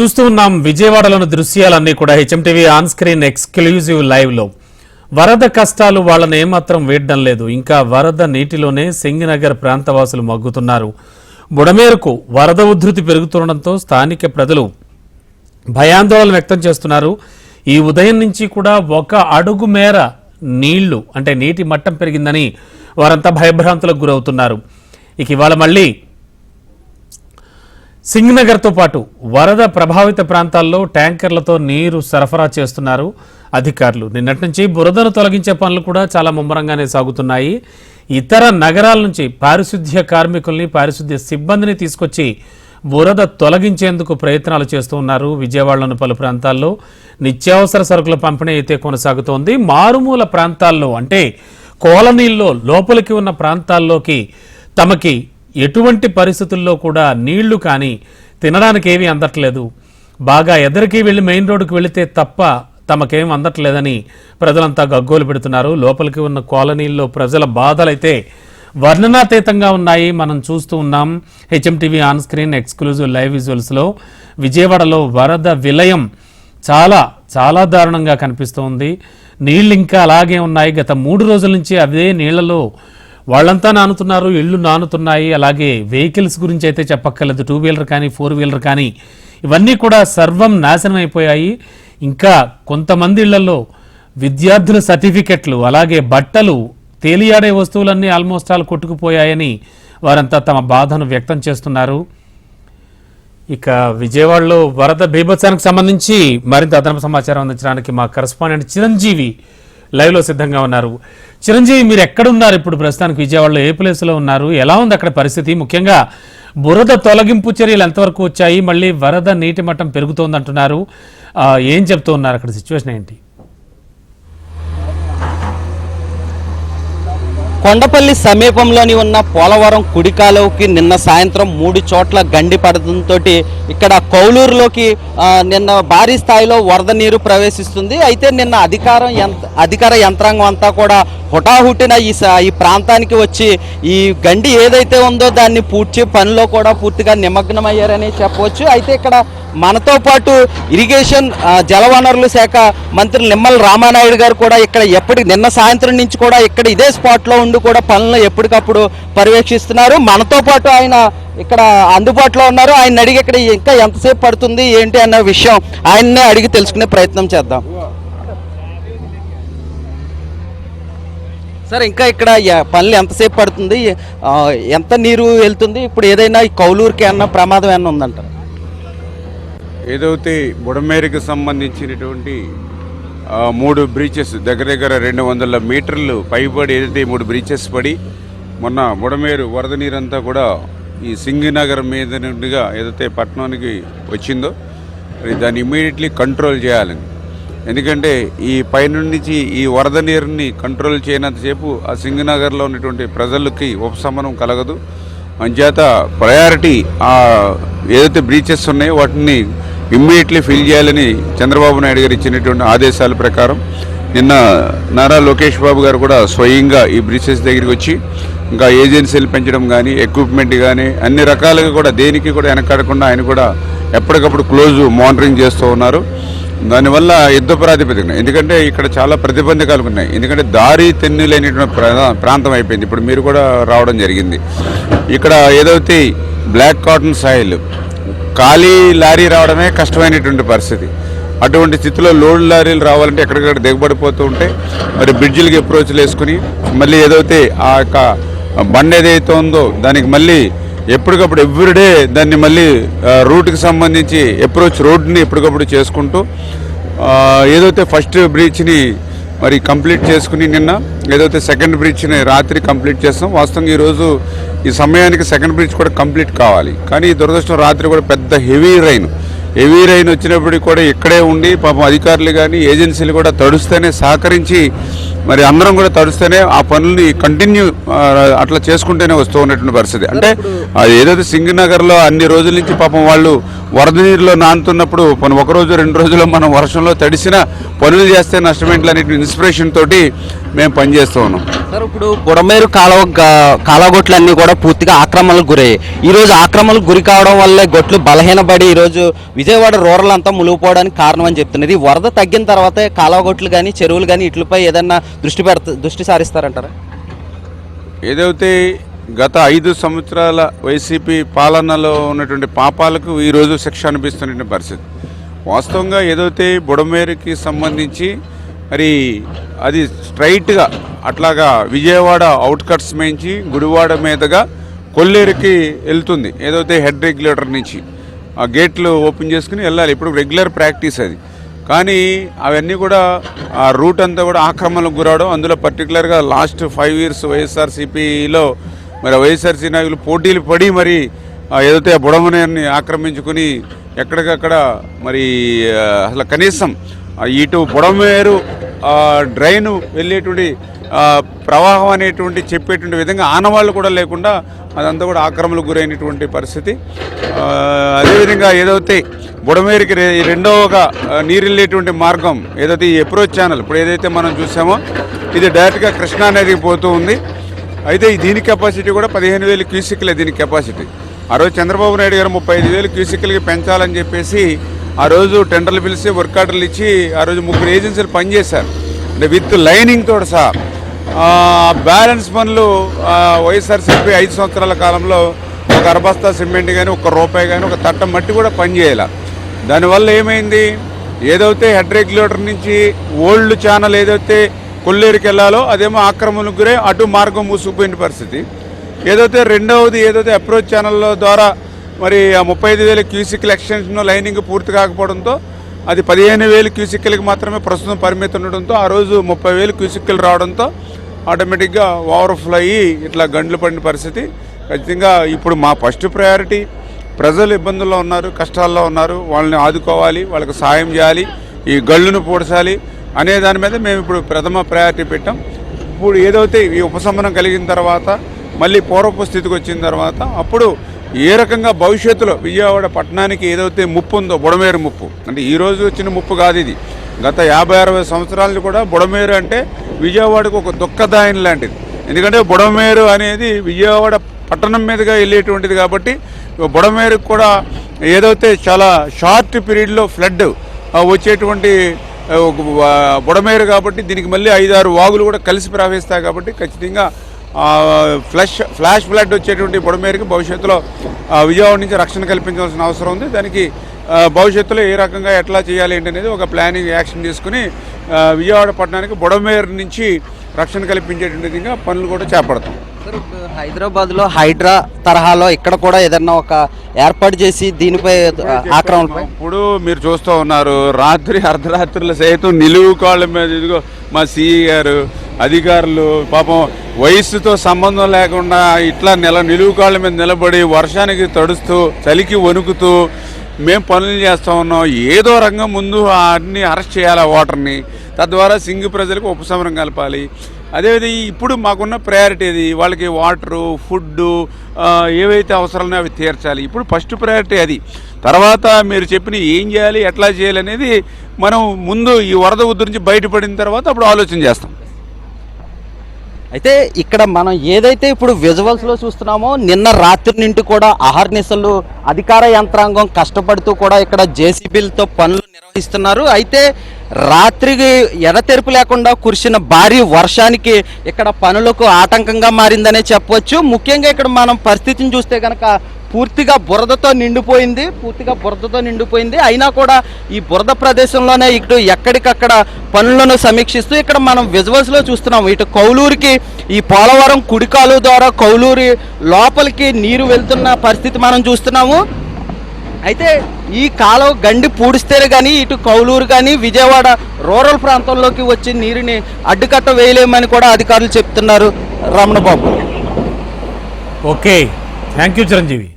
చూస్తూ ఉన్నాం విజయవాడలోని దృశ్యాలన్నీ కూడా హెచ్ఎంటీవీ ఆన్ స్క్రీన్ ఎక్స్క్లూజివ్ లైవ్లో. వరద కష్టాలు వాళ్ళని ఏమాత్రం వేయడం లేదు. ఇంకా వరద నీటిలోనే సింగినగర్ ప్రాంతవాసులు మగ్గుతున్నారు. బుడమేరకు వరద ఉధృతి పెరుగుతుండటంతో స్థానిక ప్రజలు భయాందోళన వ్యక్తం చేస్తున్నారు. ఈ ఉదయం నుంచి కూడా ఒక అడుగు మేర నీళ్ళు అంటే నీటి మట్టం పెరిగిందని వారంతా భయభ్రాంతులకు గురవుతున్నారు. ఇక ఇవాళ మళ్ళీ సింగ్నగర్తో పాటు వరద ప్రభావిత ప్రాంతాల్లో ట్యాంకర్లతో నీరు సరఫరా చేస్తున్నారు అధికారులు. నిన్నటి నుంచి బురదను తొలగించే పనులు కూడా చాలా ముమ్మరంగానే సాగుతున్నాయి. ఇతర నగరాల నుంచి పారిశుద్ధ్య కార్మికుల్ని పారిశుద్ధ్య సిబ్బందిని తీసుకొచ్చి బురద తొలగించేందుకు ప్రయత్నాలు చేస్తూ ఉన్నారు విజయవాడలోని పలు ప్రాంతాల్లో. నిత్యావసర సరుకుల పంపిణీ అయితే కొనసాగుతోంది. మారుమూల ప్రాంతాల్లో అంటే కాలనీల్లో లోపలికి ఉన్న ప్రాంతాల్లోకి తమకి ఎటువంటి పరిస్థితుల్లో కూడా నీళ్ళు కానీ తినడానికి ఏమీ అందట్లేదు. బాగా ఎదరికి వెళ్ళి మెయిన్ రోడ్డుకు వెళితే తప్ప తమకేం అందట్లేదని ప్రజలంతా గగ్గోలు పెడుతున్నారు. లోపలికి ఉన్న కాలనీల్లో ప్రజల బాధలైతే వర్ణనాతీతంగా ఉన్నాయి. మనం చూస్తూ ఉన్నాం. HMTV on screen exclusive live విజువల్స్లో విజయవాడలో వరద విలయం చాలా చాలా దారుణంగా కనిపిస్తోంది. నీళ్ళు ఇంకా అలాగే ఉన్నాయి. గత మూడు రోజుల నుంచి అదే నీళ్ళలో వాళ్ళంతా నానుతున్నారు ఇళ్ళు నానుతున్నాయి. అలాగే వెహికల్స్ గురించి అయితే చెప్పక్కర్లేదు. టూ వీలర్ కానీ ఫోర్ వీలర్ కానీ ఇవన్నీ కూడా సర్వం నాశనం అయిపోయాయి. ఇంకా కొంతమంది ఇళ్ళలో విద్యార్థుల సర్టిఫికెట్లు అలాగే బట్టలు తేలియాడే వస్తువులన్నీ ఆల్మోస్ట్ ఆల్ కొట్టుకుపోయాయని వారంతా తమ బాధను వ్యక్తం చేస్తున్నారు. ఇక విజయవాడలో వరద బీభత్సానికి సంబంధించి మరింత అదనపు సమాచారం అందించడానికి మా కరస్పాండెంట్ చిరంజీవి లైవ్లో సిద్ధంగా ఉన్నారు. చిరంజీవి మీరు ఎక్కడున్నారు ఇప్పుడు ప్రస్తుతానికి? విజయవాడలో ఏ ప్లేస్లో ఉన్నారు? ఎలా ఉంది అక్కడ పరిస్థితి? ముఖ్యంగా బురద తొలగింపు చర్యలు ఎంతవరకు వచ్చాయి? మళ్ళీ వరద నీటి మట్టం పెరుగుతోంది అంటున్నారు ఏం చెప్తూ ఉన్నారు? అక్కడ సిచ్యువేషన్ ఏంటి? కొండపల్లి సమీపంలోని ఉన్న పోలవరం కుడికాలువకి నిన్న సాయంత్రం మూడు చోట్ల గండి పడడంతో ఇక్కడ కౌలూరులోకి నిన్న భారీ స్థాయిలో వరద నీరు ప్రవేశిస్తుంది. అయితే నిన్న అధికారం అధికార యంత్రాంగం అంతా కూడా హుటాహుటిన ఈ స- ఈ ప్రాంతానికి వచ్చి ఈ గండి ఏదైతే ఉందో దాన్ని పూడ్చే పనిలో కూడా పూర్తిగా నిమగ్నమయ్యారని చెప్పవచ్చు. అయితే ఇక్కడ మనతో పాటు ఇరిగేషన్ జలవనరుల శాఖ మంత్రి నిమ్మల రామానాయుడు గారు కూడా ఇక్కడ ఎప్పటి నిన్న సాయంత్రం నుంచి కూడా ఇక్కడ ఇదే స్పాట్లో ఉండి కూడా పనులను ఎప్పటికప్పుడు పర్యవేక్షిస్తున్నారు. మనతో పాటు ఆయన ఇక్కడ అందుబాటులో ఉన్నారు. ఆయన అడిగి ఇక్కడ ఇంకా ఎంతసేపు పడుతుంది ఏంటి అన్న విషయం ఆయన్నే అడిగి తెలుసుకునే ప్రయత్నం చేద్దాం. సార్ ఇంకా ఇక్కడ పనులు ఎంతసేపు పడుతుంది? ఎంత నీరు వెళ్తుంది? ఇప్పుడు ఏదైనా ఈ కౌలూరుకి అన్న ప్రమాదం ఏమన్నా ఉందంటారు? ఏదైతే బుడమేరుకు సంబంధించినటువంటి మూడు బ్రీచెస్ దగ్గర దగ్గర రెండు వందల మీటర్లు పైబడి ఏదైతే మూడు బ్రీచెస్ పడి మొన్న బుడమేరు వరద నీరంతా కూడా ఈ సింగినగర్ మీద నుండిగా ఏదైతే పట్టణానికి వచ్చిందో దాన్ని ఇమీడియట్లీ కంట్రోల్ చేయాలని ఎందుకంటే ఈ పైనుంచి ఈ వరద నీరుని కంట్రోల్ చేయనంతసేపు ఆ సింగనగర్లో ఉన్నటువంటి ప్రజలకి ఉపశమనం కలగదు. అంచేత ప్రయారిటీ ఆ ఏదైతే బ్రీచెస్ ఉన్నాయో వాటిని ఇమ్మీడియట్లీ ఫిల్ చేయాలని చంద్రబాబు నాయుడు గారు ఇచ్చినటువంటి ఆదేశాల ప్రకారం నిన్న నారా లోకేష్ బాబు గారు కూడా స్వయంగా ఈ బ్రీచెస్ దగ్గరికి వచ్చి ఇంకా ఏజెన్సీలు పెంచడం కానీ ఎక్విప్మెంట్ కానీ అన్ని రకాలుగా కూడా దేనికి కూడా వెనకాడకుండా ఆయన కూడా ఎప్పటికప్పుడు క్లోజ్ మానిటరింగ్ చేస్తూ ఉన్నారు. దానివల్ల యుద్ధ ప్రాతిపదికన. ఎందుకంటే ఇక్కడ చాలా ప్రతిబంధకాలు ఉన్నాయి. ఎందుకంటే దారి తెన్ను లేనిటువంటి ప్రాంతం అయిపోయింది. ఇప్పుడు మీరు కూడా రావడం జరిగింది. ఇక్కడ ఏదైతే బ్లాక్ కాటన్ సాయిల్ ఖాళీ లారీ రావడమే కష్టమైనటువంటి పరిస్థితి. అటువంటి స్థితిలో లోడ్ లారీలు రావాలంటే ఎక్కడికక్కడ దిగబడిపోతూ ఉంటే మరి బ్రిడ్జిలకి అప్రోచ్లు వేసుకుని మళ్ళీ ఏదైతే ఆ యొక్క బండి ఏదైతే ఉందో దానికి మళ్ళీ ఎప్పటికప్పుడు ఎవ్రీడే దాన్ని మళ్ళీ రూట్కి సంబంధించి అప్రోచ్ రోడ్ని ఎప్పటికప్పుడు చేసుకుంటూ ఏదైతే ఫస్ట్ బ్రిడ్జ్ని మరి కంప్లీట్ చేసుకుని నిన్న ఏదైతే సెకండ్ బ్రిడ్జ్ని రాత్రి కంప్లీట్ చేస్తాం వాస్తవంగా ఈరోజు ఈ సమయానికి సెకండ్ బ్రిడ్జ్ కూడా కంప్లీట్ కావాలి. కానీ దురదృష్టం రాత్రి కూడా పెద్ద హెవీ రైన్ హెవీ రైన్ వచ్చినప్పటికీ కూడా ఇక్కడే ఉండి పాపం అధికారులు కానీ ఏజెన్సీలు కూడా తడుస్తూనే సహకరించి మరి అందరం కూడా తడుస్తూనే ఆ పనుల్ని కంటిన్యూ అట్లా చేసుకుంటూనే వస్తూ ఉన్నటువంటి పరిస్థితి. అంటే ఏదైతే సింగనగర్లో అన్ని రోజుల నుంచి పాపం వాళ్ళు వరద నీరులో నానుతున్నప్పుడు మనం ఒక రోజు రెండు రోజుల్లో మనం వర్షంలో తడిసిన పనులు చేస్తే నష్టమేంటి ఇన్స్పిరేషన్ తోటి మేము పనిచేస్తూ ఉన్నాం. సార్ ఇప్పుడు బుడమేరు కాలువ కాలువగొట్లన్నీ కూడా పూర్తిగా ఆక్రమణలకు గురయ్యాయి. ఈ రోజు ఆక్రమణలకు గురి కావడం వల్లే గొట్లు బలహీనపడి ఈ రోజు విజయవాడ రూరల్ అంతా మునిగిపోవడానికి కారణం అని చెప్తున్నది వరద తగ్గిన తర్వాతే కాలువగొట్లు కానీ చెరువులు కానీ ఇట్లపై ఏదన్నా దృష్టి పెడత దృష్టి సారిస్తారంటారా? ఏదైతే గత ఐదు సంవత్సరాల వైసీపీ పాలనలో ఉన్నటువంటి పాపాలకు ఈరోజు శిక్ష అనిపిస్తున్న పరిస్థితి. వాస్తవంగా ఏదైతే బుడమేరుకి సంబంధించి మరి అది స్ట్రైట్గా అట్లాగా విజయవాడ అవుట్కట్స్ నుంచి గుడివాడ మీదుగా కొల్లేరుకి వెళ్తుంది. ఏదైతే హెడ్ రెగ్యులేటర్ నుంచి ఆ గేట్లు ఓపెన్ చేసుకుని వెళ్ళాలి. ఇప్పుడు రెగ్యులర్ ప్రాక్టీస్ అది. కానీ అవన్నీ కూడా ఆ రూట్ అంతా కూడా ఆక్రమణకు గురవడం అందులో పర్టికులర్గా లాస్ట్ ఫైవ్ ఇయర్స్ వైఎస్ఆర్సీపీలో మరి వైఎస్ఆర్సీ నాయకులు పోటీలు పడి మరి ఏదైతే ఆ ఆక్రమించుకుని ఎక్కడికక్కడ మరి అసలు కనీసం ఇటు బుడమేరు డ్రైన్ వెళ్ళేటువంటి ప్రవాహం అనేటువంటి చెప్పేటువంటి విధంగా ఆనవాళ్ళు కూడా లేకుండా అదంతా కూడా ఆక్రమణకు గురైనటువంటి పరిస్థితి. అదేవిధంగా ఏదైతే బుడమేరికి రెండవగా నీరు వెళ్ళేటువంటి మార్గం ఏదైతే ఈ అప్రోచ్ ఛానల్ ఇప్పుడు ఏదైతే మనం చూసామో ఇది డైరెక్ట్గా కృష్ణా నదికి పోతూ ఉంది. అయితే దీని కెపాసిటీ కూడా పదిహేను వేలు క్యూసిక్లే దీని కెపాసిటీ ఆ రోజు చంద్రబాబు నాయుడు గారు ముప్పై ఐదు వేలు క్యూసిక్లకి పెంచాలని చెప్పేసి ఆ రోజు టెండర్లు పిలిచి వర్క్ ఆర్డర్లు ఇచ్చి ఆ రోజు ముగ్గురు ఏజెన్సీలు పనిచేశారు. అంటే విత్ లైనింగ్ తోడు సహా. బ్యాలెన్స్ పనులు వైఎస్ఆర్సీపీ ఐదు సంవత్సరాల కాలంలో ఒక అరబస్తా సిమెంట్ కానీ ఒక రూపాయి కానీ ఒక తట్ట మట్టి కూడా పనిచేయాల. దానివల్ల ఏమైంది? ఏదైతే హెడ్ రెగ్యులేటర్ నుంచి ఓల్డ్ ఛానల్ ఏదైతే కొల్లేరుకి వెళ్ళాలో అదేమో ఆక్రమణకు గురే అటు మార్గం మూసుకుపోయిన పరిస్థితి. ఏదైతే రెండవది ఏదైతే అప్రోచ్ ఛానల్ ద్వారా మరి ఆ ముప్పై ఐదు వేల క్యూసిక్ల ఎక్స్టెన్షన్ లైనింగ్ పూర్తి కాకపోవడంతో అది పదిహేను వేలు క్యూసిక్లకి మాత్రమే ప్రస్తుతం పరిమితి ఉండడంతో ఆ రోజు ముప్పై వేలు క్యూసిక్లు రావడంతో ఆటోమేటిక్గా ఓవర్ఫ్లో అయ్యి ఇట్లా గండ్లు పడిన పరిస్థితి. ఖచ్చితంగా ఇప్పుడు మా ఫస్ట్ ప్రయారిటీ. ప్రజలు ఇబ్బందుల్లో ఉన్నారు కష్టాల్లో ఉన్నారు వాళ్ళని ఆదుకోవాలి వాళ్ళకి సాయం చేయాలి ఈ గళ్ళును పూడ్చాలి అనే దాని మీద మేము ఇప్పుడు ప్రథమ ప్రయారిటీ పెట్టాం. ఇప్పుడు ఏదైతే ఈ ఉపశమనం కలిగిన తర్వాత మళ్ళీ పూర్వపు స్థితికి వచ్చిన తర్వాత అప్పుడు ఏ రకంగా భవిష్యత్తులో విజయవాడ పట్టణానికి ఏదైతే ముప్పు ఉందో బుడమేరు ముప్పు అంటే ఈ రోజు వచ్చిన ముప్పు కాదు ఇది. గత యాభై అరవై సంవత్సరాలు కూడా బుడమేరు అంటే విజయవాడకు ఒక దుఃఖదాయం లాంటిది. ఎందుకంటే బుడమేరు అనేది విజయవాడ పట్టణం మీదుగా వెళ్ళేటువంటిది కాబట్టి బుడమేరుకు కూడా ఏదైతే చాలా షార్ట్ పీరియడ్లో ఫ్లడ్ వచ్చేటువంటి ఒక, బుడమేరు కాబట్టి దీనికి మళ్ళీ ఐదారు వాగులు కూడా కలిసి ప్రవహిస్తాయి కాబట్టి ఖచ్చితంగా ఫ్లష్ ఫ్లాష్ ఫ్లడ్ వచ్చేటువంటి బుడమేరుకి భవిష్యత్తులో ఆ, విజయవాడ నుంచి రక్షణ కల్పించాల్సిన అవసరం ఉంది. దానికి భవిష్యత్తులో ఏ రకంగా ఎట్లా చేయాలి ఏంటి అనేది ఒక ప్లానింగ్ యాక్షన్ తీసుకుని విజయవాడ పట్టణానికి బుడమేరు నుంచి రక్షణ కల్పించేటువంటి విధంగా పనులు కూడా చేపడతాం. హైదరాబాద్లో హైడ్రా తరహాలో ఇక్కడ కూడా ఏదన్నా ఒక ఏర్పాటు చేసి దీనిపై ఆ, ఆక్రమణపై ఇప్పుడు మీరు చూస్తూ ఉన్నారు రాత్రి అర్ధరాత్రులు సైతం నిలువు కాళ్ళ మీద ఇదిగో మా సిఈ గారు అధికారులు పాపం వయస్సుతో సంబంధం లేకుండా ఇట్లా నెల నిలువు కాళ్ళ మీద నిలబడి వర్షానికి తడుస్తూ చలికి వణుకుతూ మేము పనులు చేస్తూ ఉన్నాం. ఏదో రంగం ముందు అన్ని అరెస్ట్ చేయాలి ఆ వాటర్ని తద్వారా సింగ్ ప్రజలకు ఉపశమనం కలపాలి. అదేవిధంగా ఇప్పుడు మాకున్న ప్రయారిటీ ఇది వాళ్ళకి వాటరు ఫుడ్ ఏవైతే అవసరాలు అవి తీర్చాలి. ఇప్పుడు ఫస్ట్ ప్రయారిటీ అది. తర్వాత మీరు చెప్పిన ఏం చేయాలి ఎట్లా చేయాలి అనేది మనం ముందు ఈ వరద ఉద్ధరించి బయటపడిన తర్వాత అప్పుడు ఆలోచన చేస్తాం. అయితే ఇక్కడ మనం ఏదైతే ఇప్పుడు విజువల్స్లో చూస్తున్నామో నిన్న రాత్రి నుండి కూడా అహర్నిశలు అధికార యంత్రాంగం కష్టపడుతూ కూడా ఇక్కడ జేసీబీలతో పనులు నిర్వహిస్తున్నారు. అయితే రాత్రికి ఎడతెరుపు లేకుండా కురిసిన భారీ వర్షానికి ఇక్కడ పనులకు ఆటంకంగా మారిందనే చెప్పవచ్చు ముఖ్యంగా ఇక్కడ మనం పరిస్థితిని చూస్తే కనుక పూర్తిగా బురదతో నిండిపోయింది పూర్తిగా బురదతో నిండిపోయింది. అయినా కూడా ఈ బురద ప్రదేశంలోనే ఇటు ఎక్కడికక్కడ పనులను సమీక్షిస్తూ ఇక్కడ మనం విజువల్స్లో చూస్తున్నాం. ఇటు కౌలూరుకి ఈ పోలవరం కుడికాలు ద్వారా కౌలూరి లోపలికి నీరు వెళ్తున్న పరిస్థితి మనం చూస్తున్నాము. అయితే ఈ కాలువ గండి పూడిస్తేనే కానీ ఇటు కౌలూరు కానీ విజయవాడ రూరల్ ప్రాంతంలోకి వచ్చి నీరుని అడ్డుకట్ట వేయలేమని కూడా అధికారులు చెప్తున్నారు Ramanababu. Okay. Thank you Chiranjeevi.